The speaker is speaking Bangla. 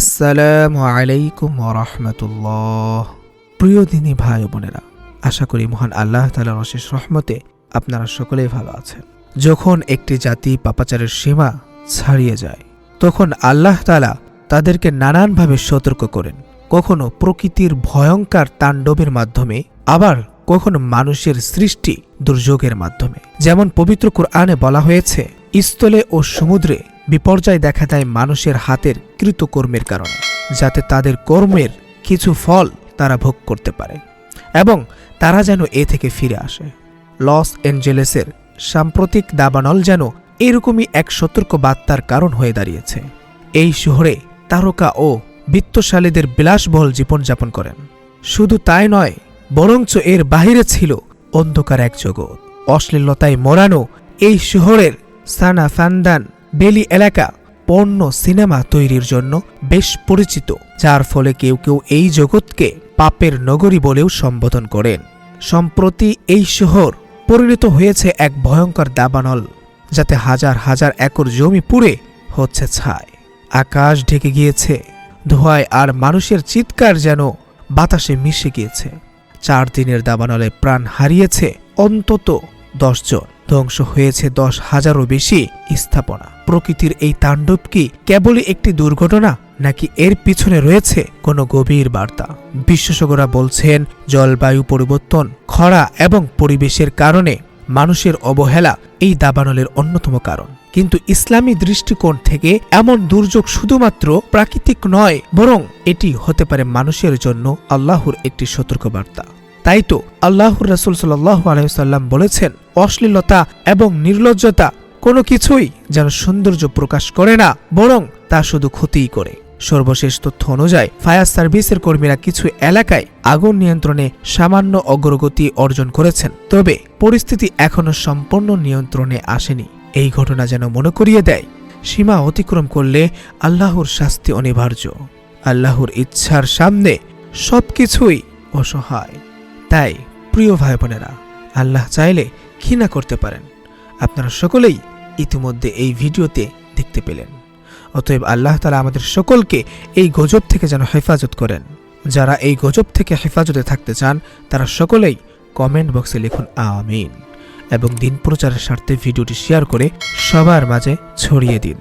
আসসালামু আলাইকুম রহমতুল্লাহ প্রিয় দিনী ভাই বোনেরা, আশা করি মহান আল্লাহ তালার অশেষ রহমতে আপনারা সকলেই ভালো আছেন। যখন একটি জাতি পাপাচারের সীমা ছাড়িয়ে যায়, তখন আল্লাহ তালা তাদেরকে নানানভাবে সতর্ক করেন। কখনো প্রকৃতির ভয়ঙ্কর তাণ্ডবের মাধ্যমে, আবার কখনো মানুষের সৃষ্টি দুর্যোগের মাধ্যমে। যেমন পবিত্র কোরআনে বলা হয়েছে, স্থলে ও সমুদ্রে বিপর্যয় দেখা দেয় মানুষের হাতের কৃতকর্মের কারণে, যাতে তাদের কর্মের কিছু ফল তারা ভোগ করতে পারে এবং তারা যেন এ থেকে ফিরে আসে। লস অ্যাঞ্জেলেসের সাম্প্রতিক দাবানল যেন এরকমই এক সতর্ক বার্তার কারণ হয়ে দাঁড়িয়েছে। এই শহরে তারকা ও বিত্তশালীদের বিলাসবহল জীবনযাপন করেন। শুধু তাই নয়, বরঞ্চ এর বাহিরে ছিল অন্ধকার এক জগৎ। অশ্লীলতায় মোড়ানো এই শহরের সানা ফান্দান বেলি এলাকা পণ্য সিনেমা তৈরির জন্য বেশ পরিচিত, যার ফলে কেউ কেউ এই জগৎকে পাপের নগরী বলেও সম্বোধন করেন। সম্প্রতি এই শহর পরিণত হয়েছে এক ভয়ঙ্কর দাবানল, যাতে হাজার হাজার একর জমি পুড়ে হচ্ছে ছাই। আকাশ ঢেকে গিয়েছে, ধোঁয়ায় আর মানুষের চিৎকার যেন বাতাসে মিশে গিয়েছে। চার দিনের দাবানলে প্রাণ হারিয়েছে অন্তত দশজন ধ্বংস হয়েছে দশ হাজারও বেশি স্থাপনা। প্রকৃতির এই তাণ্ডব কি কেবলই একটি দুর্ঘটনা, নাকি এর পিছনে রয়েছে কোনো গভীর বার্তা? বিশেষজ্ঞরা বলছেন, জলবায়ু পরিবর্তন, খরা এবং পরিবেশের কারণে মানুষের অবহেলা এই দাবানলের অন্যতম কারণ। কিন্তু ইসলামী দৃষ্টিকোণ থেকে এমন দুর্যোগ শুধুমাত্র প্রাকৃতিক নয়, বরং এটি হতে পারে মানুষের জন্য আল্লাহর একটি সতর্কবার্তা। তাই তো আল্লাহর রাসুল সাল্লাহ বলেছেন, অশ্লীলতা এবং নির্লজ্জতা কোনো কিছুই যেন সৌন্দর্য প্রকাশ করে না, বরং তা শুধু ক্ষতিই করে। সর্বশেষ তথ্য অনুযায়ী, ফায়ার সার্ভিসের কর্মীরা কিছু এলাকায় আগুন নিয়ন্ত্রণে সামান্য অগ্রগতি অর্জন করেছেন, তবে পরিস্থিতি এখনও সম্পূর্ণ নিয়ন্ত্রণে আসেনি। এই ঘটনা যেন মনে করিয়ে দেয়, সীমা অতিক্রম করলে আল্লাহর শাস্তি অনিবার্য। আল্লাহর ইচ্ছার সামনে সবকিছুই অসহায়। তাই, প্রিয় ভাই বোনেরা আল্লাহ চাইলে ঘৃণা করতে পারেন। আপনারা সকলেই ইতিমধ্যে এই ভিডিওতে দেখতে পেলেন। অতএব আল্লাহ তালা আমাদের সকলকে এই গজব থেকে যেন হেফাজত করেন। যারা এই গজব থেকে হেফাজতে থাকতে চান, তারা সকলেই কমেন্ট বক্সে লিখুন আমিন এবং দিন প্রচারের স্বার্থে ভিডিওটি শেয়ার করে সবার মাঝে ছড়িয়ে দিন।